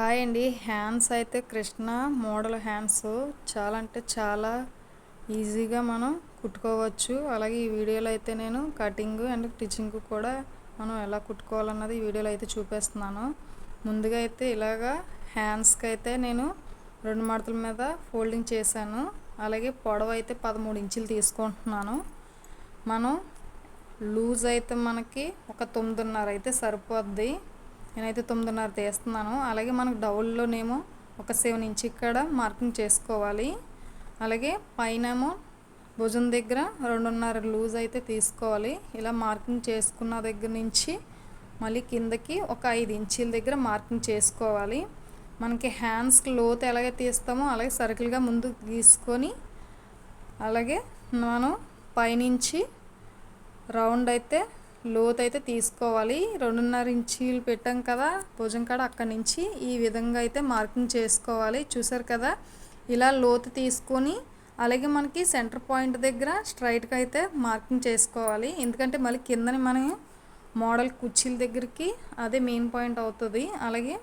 Hi అండి. Hands అయితే Krishna model hands. చాలా అంటే చాలా ఈజీగా మనం కుట్టుకోవచ్చు. అలాగే ఈ వీడియోలో అయితే నేను కటింగ్ అండ్ స్టిచ్చింగ్ కూడా మనం ఎలా కుట్టుకోవాలన్నది ఈ వీడియోలో అయితే చూపిస్తున్నాను. ముందుగా అయితే ఇలాగా హ్యాండ్స్కి అయితే నేను రెండు మడతల మీద ఫోల్డింగ్ చేశాను. అలాగే పొడవు అయితే పదమూడు ఇంచులు తీసుకుంటున్నాను. మనం లూజ్ అయితే మనకి ఒక తొమ్మిదిన్నర అయితే సరిపోద్ది. నేనైతే తొమ్మిదిన్నర తీస్తున్నాను. అలాగే మనకు డౌల్లోనేమో ఒక సెవెన్ ఇంచ్ ఇక్కడ మార్కింగ్ చేసుకోవాలి. అలాగే పైనేమో భుజం దగ్గర రెండున్నర లూజ్ అయితే తీసుకోవాలి. ఇలా మార్కింగ్ చేసుకున్న దగ్గర నుంచి మళ్ళీ కిందకి ఒక ఐదు ఇంచీల దగ్గర మార్కింగ్ చేసుకోవాలి. మనకి హ్యాండ్స్కి లోతు ఎలాగే తీస్తామో అలాగే సర్కిల్గా ముందు గీసుకొని అలాగే మనం పైనుంచి రౌండ్ అయితే లోతు అయితే తీసుకోవాలి. రెండున్నర ఇంచీలు పెట్టాం కదా భుజం కాడ అక్కడి నుంచి ఈ విధంగా అయితే మార్కింగ్ చేసుకోవాలి. చూసారు కదా ఇలా లోతు తీసుకొని అలాగే మనకి సెంటర్ పాయింట్ దగ్గర స్ట్రైట్గా అయితే మార్కింగ్ చేసుకోవాలి. ఎందుకంటే మళ్ళీ కిందని మనం మోడల్ కుర్చీల దగ్గరికి అదే మెయిన్ పాయింట్ అవుతుంది. అలాగే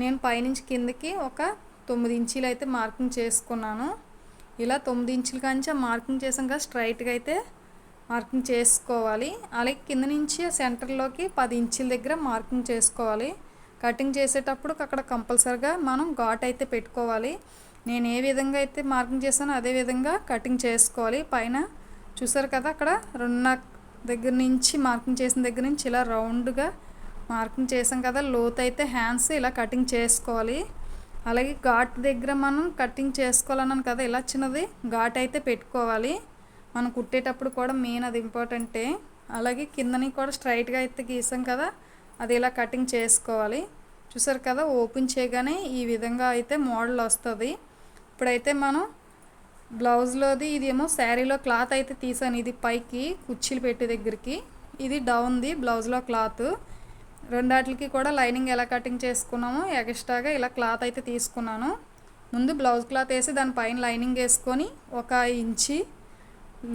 నేను పైనుంచి కిందకి ఒక తొమ్మిది ఇంచీలు అయితే మార్కింగ్ చేసుకున్నాను. ఇలా తొమ్మిది ఇంచుల కాంచి మార్కింగ్ చేసాం కదా స్ట్రైట్గా అయితే మార్కింగ్ చేసుకోవాలి. అలాగే కింద నుంచి సెంటర్లోకి పది ఇంచుల దగ్గర మార్కింగ్ చేసుకోవాలి. కటింగ్ చేసేటప్పుడు అక్కడ కంపల్సరిగా మనం ఘాట్ అయితే పెట్టుకోవాలి. నేను ఏ విధంగా అయితే మార్కింగ్ చేశానో అదే విధంగా కటింగ్ చేసుకోవాలి. పైన చూసారు కదా అక్కడ రెండున్నర దగ్గర నుంచి మార్కింగ్ చేసిన దగ్గర నుంచి ఇలా రౌండ్గా మార్కింగ్ చేసాం కదా లోత్ అయితే హ్యాండ్స్ ఇలా కటింగ్ చేసుకోవాలి. అలాగే ఘాట్ దగ్గర మనం కటింగ్ చేసుకోవాలన్నాను కదా ఇలా చిన్నది ఘాట్ అయితే పెట్టుకోవాలి. మనం కుట్టేటప్పుడు కూడా మెయిన్ అది ఇంపార్టెంటే. అలాగే కిందని కూడా స్ట్రైట్గా అయితే గీసాం కదా అది ఇలా కటింగ్ చేసుకోవాలి. చూసారు కదా ఓపెన్ చేయగానే ఈ విధంగా అయితే మోడల్ వస్తుంది. ఇప్పుడైతే మనం బ్లౌజ్లోది ఇదేమో శారీలో క్లాత్ అయితే తీసాను. ఇది పైకి కుర్చీలు పెట్టే దగ్గరికి. ఇది డౌన్ది బ్లౌజ్లో క్లాత్. రెండాటికి కూడా లైనింగ్ ఎలా కటింగ్ చేసుకున్నామో ఎక్స్ట్రాగా ఇలా క్లాత్ అయితే తీసుకున్నాను. ముందు బ్లౌజ్ క్లాత్ వేసి దానిపైన లైనింగ్ వేసుకొని ఒక ఇంచి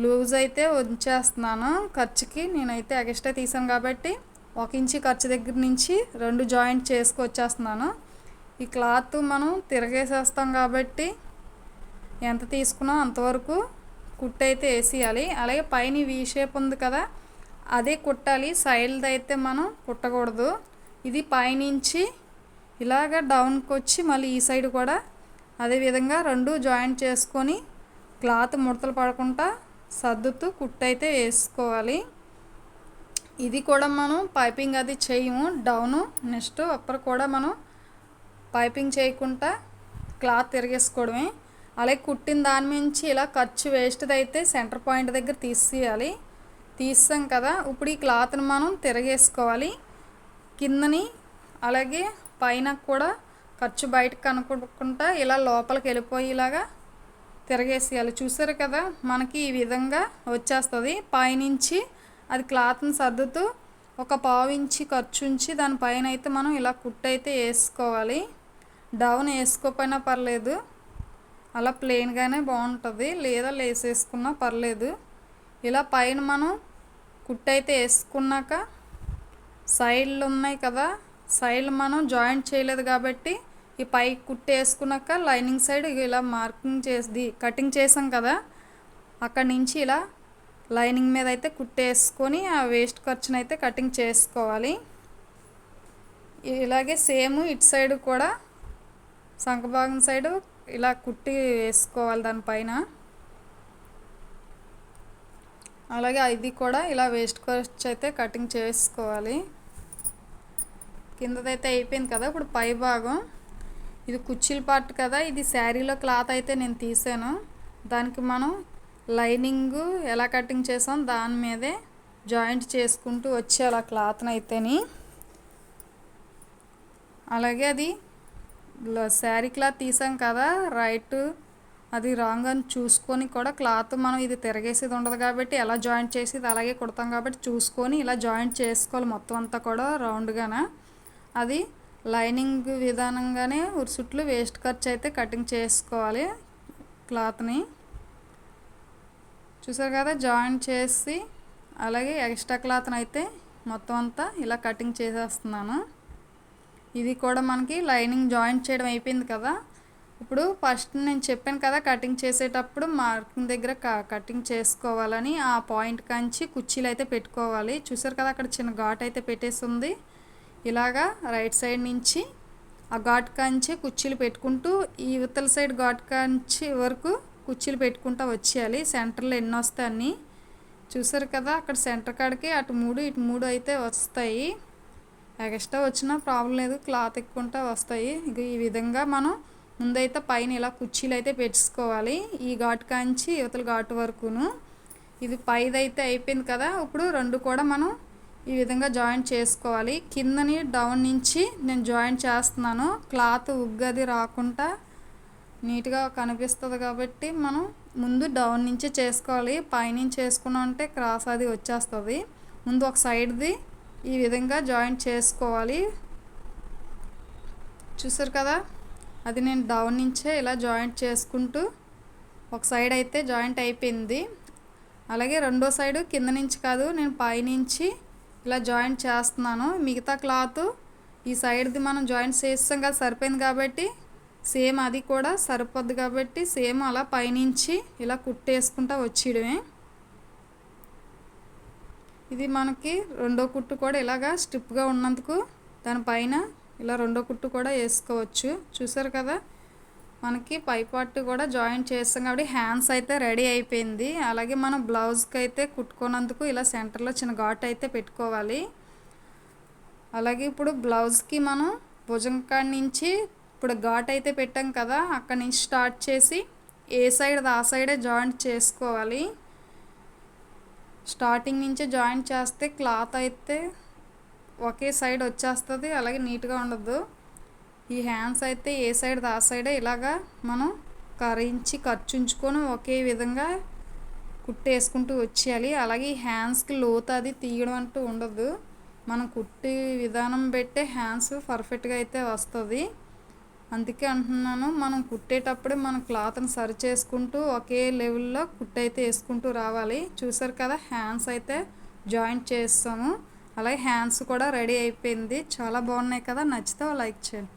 లూజ్ అయితే ఉంచేస్తున్నాను ఖర్చుకి. నేనైతే ఎక్స్ట్రా తీసాను కాబట్టి ఒక ఇంచి ఖర్చు దగ్గర నుంచి రెండు జాయింట్ చేసుకొచ్చేస్తున్నాను. ఈ క్లాత్ మనం తిరగేసేస్తాం కాబట్టి ఎంత తీసుకున్నాం అంతవరకు కుట్టు అయితే వేసేయాలి. అలాగే పైన వీ షేప్ ఉంది కదా అదే కుట్టాలి. సైడ్ది అయితే మనం కుట్టకూడదు. ఇది పైనుంచి ఇలాగ డౌన్కి వచ్చి మళ్ళీ ఈ సైడ్ కూడా అదే విధంగా రెండు జాయింట్ చేసుకొని క్లాత్ ముడతలు పడకుండా సర్దుతూ కుట్టు అయితే వేసుకోవాలి. ఇది కూడా మనం పైపింగ్ అది చేయము. డౌను నెక్స్ట్ అప్పర్ కూడా మనం పైపింగ్ చేయకుండా క్లాత్ తిరిగేసుకోవడమే. అలాగే కుట్టిన దాని నుంచి ఇలా ఖర్చు వేస్ట్ది అయితే సెంటర్ పాయింట్ దగ్గర తీసేయాలి. తీస్తాం కదా ఇప్పుడు ఈ క్లాత్ని మనం తిరగేసుకోవాలి. కిందని అలాగే పైన కూడా ఖర్చు బయటకు కనుక్కుంటా ఇలా లోపలికి వెళ్ళిపోయేలాగా తిరగేసేయాలి చూసారు కదా మనకి ఈ విధంగా వచ్చేస్తుంది. పైనుంచి అది క్లాత్ని సర్దుతూ ఒక పావు ఇంచి ఖర్చు ఉంచి దానిపైన అయితే మనం ఇలా కుట్టు అయితే వేసుకోవాలి. డౌన్ వేసుకోకపోయినా పర్లేదు. అలా ప్లెయిన్గానే బాగుంటుంది. లేదా లేసేసుకున్నా పర్లేదు. ఇలా పైన మనం కుట్టు అయితే వేసుకున్నాక సైడ్లు ఉన్నాయి కదా సైడ్లు మనం జాయింట్ చేయలేదు కాబట్టి ఈ పై కుట్టు వేసుకున్నాక లైనింగ్ సైడ్ ఇలా మార్కింగ్ చేసి కటింగ్ చేసాం కదా అక్కడి నుంచి ఇలా లైనింగ్ మీద అయితే కుట్టేసుకొని ఆ వేస్ట్ ఖర్చును అయితే కటింగ్ చేసుకోవాలి. ఇలాగే సేమ్ ఇటు సైడ్ కూడా సంకభాగం సైడు ఇలా కుట్టి వేసుకోవాలి దానిపైన. అలాగే ఇది కూడా ఇలా వేస్ట్ ఖర్చు అయితే కటింగ్ చేసుకోవాలి. కిందదైతే అయిపోయింది కదా ఇప్పుడు పై భాగం. ఇది కుర్చీల పార్ట్ కదా. ఇది శారీలో క్లాత్ అయితే నేను తీసాను. దానికి మనం లైనింగ్ ఎలా కటింగ్ చేసాం దాని మీదే జాయింట్ చేసుకుంటూ వచ్చే అలా క్లాత్ని అయితేని. అలాగే అది శారీ క్లాత్ తీసాం కదా రైట్. అది రాంగ్ అని చూసుకొని కూడా క్లాత్ మనం ఇది తిరగేసేది ఉండదు కాబట్టి ఎలా జాయింట్ చేసేది అలాగే కుడతాం కాబట్టి చూసుకొని ఇలా జాయింట్ చేసుకోవాలి మొత్తం అంతా కూడా రౌండ్గానే. అది లైనింగ్ విధానంగానే ఉరుసుట్లు వేస్ట్ ఖర్చు అయితే కటింగ్ చేసుకోవాలి క్లాత్ని. చూసారు కదా జాయింట్ చేసి అలాగే ఎక్స్ట్రా క్లాత్ని అయితే మొత్తం అంతా ఇలా కటింగ్ చేసేస్తున్నాను. ఇది కూడా మనకి లైనింగ్ జాయింట్ చేయడం అయిపోయింది కదా. ఇప్పుడు ఫస్ట్ నేను చెప్పాను కదా కటింగ్ చేసేటప్పుడు మార్కింగ్ దగ్గర కటింగ్ చేసుకోవాలని ఆ పాయింట్ కంచి కుర్చీలు అయితే పెట్టుకోవాలి. చూసారు కదా అక్కడ చిన్న ఘాట్ అయితే పెట్టేసి ఉంది. ఇలాగా రైట్ సైడ్ నుంచి ఆ ఘాట్ కాంచి కుర్చీలు పెట్టుకుంటూ ఈ ఇవతల సైడ్ ఘాట్ కాంచి వరకు కుర్చీలు పెట్టుకుంటూ వచ్చేయాలి. సెంటర్లో ఎన్ని వస్తాయి అన్నీ చూసారు కదా అక్కడ సెంటర్ కాడికి అటు మూడు ఇటు మూడు అయితే వస్తాయి. ఎక్స్ట్రా వచ్చినా ప్రాబ్లం లేదు క్లాత్ ఎక్కుంటా వస్తాయి. ఇక ఈ విధంగా మనం ముందైతే పైన ఇలా కుర్చీలు అయితే పెట్టుకోవాలి ఈ ఘాటు కాంచి యువతల ఘాటు వరకును. ఇది పైదైతే అయిపోయింది కదా ఇప్పుడు రెండు కూడా మనం ఈ విధంగా జాయింట్ చేసుకోవాలి. కిందని డౌన్ నుంచి నేను జాయింట్ చేస్తున్నాను. క్లాత్ ఉగ్గది రాకుండా నీట్గా కనిపిస్తుంది కాబట్టి మనం ముందు డౌన్ నుంచే చేసుకోవాలి. పైనుంచి చేసుకున్నాం అంటే క్రాస్ అది వచ్చేస్తుంది. ముందు ఒక సైడ్ది ఈ విధంగా జాయింట్ చేసుకోవాలి. చూసారు కదా? అది నేను డౌన్ నుంచే ఇలా జాయింట్ చేసుకుంటూ ఒక సైడ్ అయితే జాయింట్ అయిపోయింది. అలాగే రెండో సైడు కింద నుంచి కాదు నేను పైనుంచి ఇలా జాయింట్ చేస్తున్నాను. మిగతా క్లాత్ ఈ సైడ్ది మనం జాయింట్ చేస్తాం కదా సరిపోయింది కాబట్టి సేమ్ అది కూడా సరిపోద్ది కాబట్టి సేమ్ అలా పైనుంచి ఇలా కుట్టేసుకుంటా వచ్చేయడమే. ఇది మనకి రెండో కుట్టు కూడా ఇలాగా స్ట్రిప్గా ఉన్నందుకు దానిపైన ఇలా రెండో కుట్టు కూడా వేసుకోవచ్చు. చూసారు కదా? మనకి పై పార్ట్ కూడా జాయింట్ చేస్తాం కాబట్టి హ్యాండ్స్ అయితే రెడీ అయిపోయింది. అలాగే మనం బ్లౌజ్కి అయితే కుట్టుకున్నందుకు ఇలా సెంటర్లో చిన్న ఘాట్ అయితే పెట్టుకోవాలి. అలాగే ఇప్పుడు బ్లౌజ్కి మనం భుజం కాడి నుంచి ఇప్పుడు ఘాట్ అయితే పెట్టాం కదా అక్కడి నుంచి స్టార్ట్ చేసి ఏ సైడ్ ఆ సైడే జాయింట్ చేసుకోవాలి. స్టార్టింగ్ నుంచి జాయింట్ చేస్తే క్లాత్ అయితే ఒకే సైడ్ వచ్చేస్తుంది అలాగే నీట్గా ఉండదు. ఈ హ్యాండ్స్ అయితే ఏ సైడ్ ఆ సైడే ఇలాగా మనం కరించి ఖర్చుంచుకొని ఒకే విధంగా కుట్టేసుకుంటూ వచ్చేయాలి. అలాగే ఈ హ్యాండ్స్కి లోతు అది తీయడం అంటూ ఉండదు. మనం కుట్టి విధానం పెట్టే హ్యాండ్స్ పర్ఫెక్ట్గా అయితే వస్తుంది. అందుకే అంటున్నాను మనం కుట్టేటప్పుడే మన క్లాత్ని సరి చేసుకుంటూ ఒకే లెవెల్లో కుట్టయితే వేసుకుంటూ రావాలి. చూసారు కదా హ్యాండ్స్ అయితే జాయింట్ చేస్తాము. అలాగే హ్యాండ్స్ కూడా రెడీ అయిపోయింది. చాలా బాగున్నాయి కదా. నచ్చితే లైక్ చేయండి.